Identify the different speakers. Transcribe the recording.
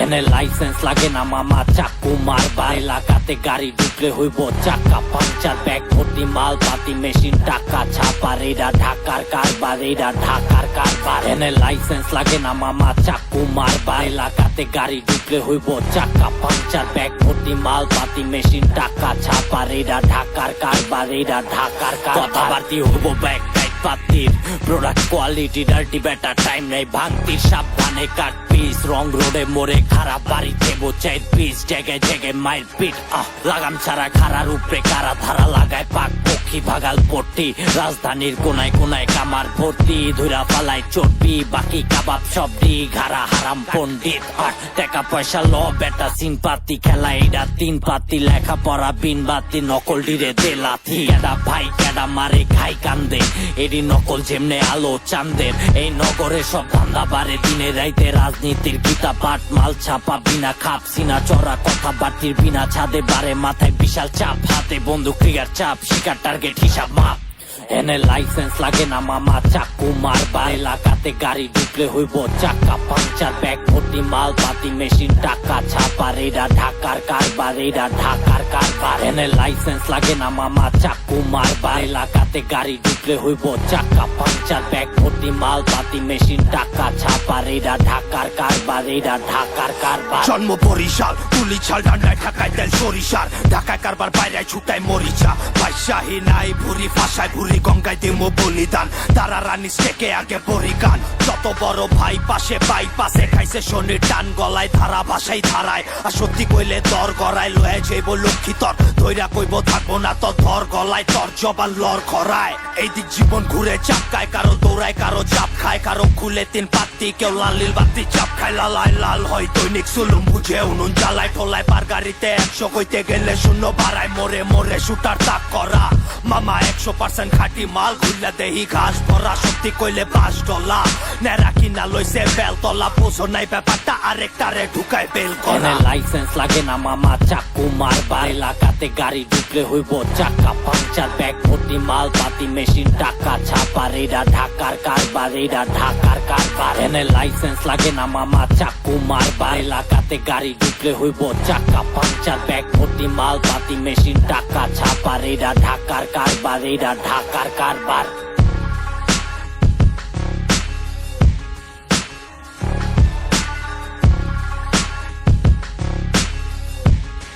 Speaker 1: এনে লাইসেন্স লাগে না মামা, চাকু মারবা এলাকাতে গাড়ি ঢুকলে হইব চাকা পাঞ্চার ব্যাগ ভর্তি মাল পাতি মেশিন টাকা, ছাপা, রেডা, ঢাকার কারবার, রেডা, ঢাকার কারবার। এনে লাইসেন্স লাগে না মামা, চাকু মারবা এলাকাতে গাড়ি ঢুকলে হইব চাকা পাঞ্চার ব্যাগ ভর্তি মাল পাতি মেশিন টাকা, ছাপা, রেডা, ঢাকার কারবার, রেডা, ঢাকার কথাবার্তি হইব bag পাতির product quality dirty better time নেই। ভাঙতির সাবধানে কাট পিস রং রোডে মোড়ে খারাপ বাড়িতে বোচাই পিস জেগে জেগে মাইল পিট আহ, লাগাম ছাড়া খারার উপরে কারা ধারা লাগায় পাক পক্ষী ভাগাল পট্টি, রাজধানীর কোনায় কোনায় কামার ভর্তি ধুরা পালায় চটবি বাকি কাবাব সবডি ঘাড়া হারাম পন্ডিত আর টাকা পয়সা ল, বেটা সিন পাতি খেলা এইটা তিন পাতি লেখা পড়া বিন বাতি, নকল ডিরে দে লাথি। কেডা ভাই, কেডা মারে খাই কান্দে, এডি নকল যেমনে আলো চান্দের এই নগরে সব ধান্দা বাড়ে, দিনে রাইতে রাজনীতির গীতা পাট মাল ছাপা বিনা খাপ, সিনা চড়া কথা বাটির বিনা ছাদে বারে মাথায় বিশাল চাপ, হাতে বন্দুক, ক্রিয়ার চাপ শিকার টার্গেট হিসাব মাপ এনে লাইসেন্স লাগে না মামা চাকু মারবা এলাকাতে গাড়ি ঢুকলে হইব চাকা পাঞ্চার ব্যাগ ভর্তি মাল পাতি মেশিন টাকা ছাপা রেডা ঢাকার কারবার রেডা ঢাকার কারবার এনে লাইসেন্স লাগে না মামা, চাকু মারবা এলাকাতে গাড়ি ঢুকলে হইব চাকা পাঞ্চার ব্যাগ ভর্তি মাল মেশিন টাকা, ছাপা, রেডা, ঢাকার কারবার, রেডা, ঢাকার কারবার।
Speaker 2: জন্ম বরিশাল, তুলি ছাল, ডান্ডায় ঢাকায় তেল সরিষার। ঢাকায় কারবার বাইরে ছুটায় মরিচা। বাইশাহী নাই, ভুরি ফাঁসায় ভুরি গঙ্গায় দিমো বলিদান। তারা রানী স্টেকে আগে পরিগান। যত বড় ভাই পাশে বাই পাশে খাইছে শনির টান, গলায় ধারা ভাষাই ধারায়। আর সত্যি কইলে দর গড়ায় লয়ে যাইব লক্ষ্মী তর ধৈরা কইব থাকব না তো ধর গলায় তর জবান লর খরায়। এই জীবন ঘুরে কারও দৌড়ায়, কারও চাপ খায়, কারও খুলে তিন পাত্তি, কেউ লালিল বাতি চাপ খায় লালায় লাল হয় দৈনিক সুলুম বুঝে উনুন জ্বালায়, ঠোলায় পার গাড়িতে একশো কইতে গেলে শূন্য বাড়ায়, মরে মরে শুটার তাক করা। মামা একশো পার্সেন্ট খাটি মাল খুললা দেহি ঘাস ভরা। সত্যি কইলে পাঁচ ডলা নেরা কিনা লইছে বেল তলা পোষো নাই ব্যাপারটা। আরেকটারে ঢুকায় বেল করে।
Speaker 1: লাইসেন্স লাগে না মামা, চাকু মারবার। এলাকাতে গাড়ি ঢুকলে হইব চাকা পাঞ্চার ব্যাগ, ভর্তি মাল পাতি মেশিন, টাকা ছাপা রেডা ঢাকার কারবার রেডা ঢাকার কারবার। এনে লাইসেন্স লাগে না মামা, চাকু মারবার এলাকাতে গাড়ি ঢুকলে হইব চাকা পাঞ্চার ব্যাগ, ভর্তি মাল পাতি মেশিন, টাকা ছাপা রেডা ঢাকার কারবার রেডা ঢাকার কারবার।